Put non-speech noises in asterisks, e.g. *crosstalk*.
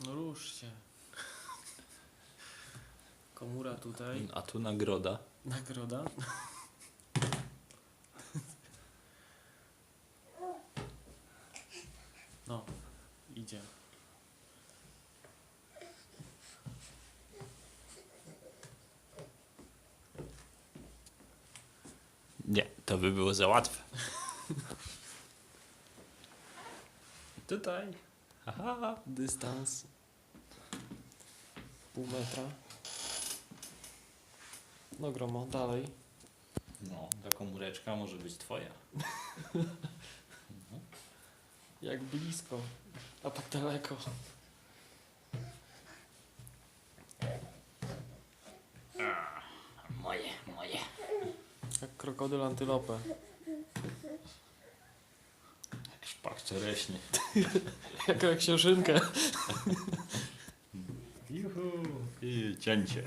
No rusz się. Komura tutaj. A tu nagroda. Nagroda. No, idzie. Nie, to by było za łatwe. Tutaj Aha. dystans pół metra. No gromo, dalej. No, ta komóreczka może być twoja. *laughs* Jak blisko, a tak daleko. Moje, moje. Jak krokodyl antylopę. Szpak czereśnie. *laughs* Jak, jak książynkę. Juhu. I cięcie.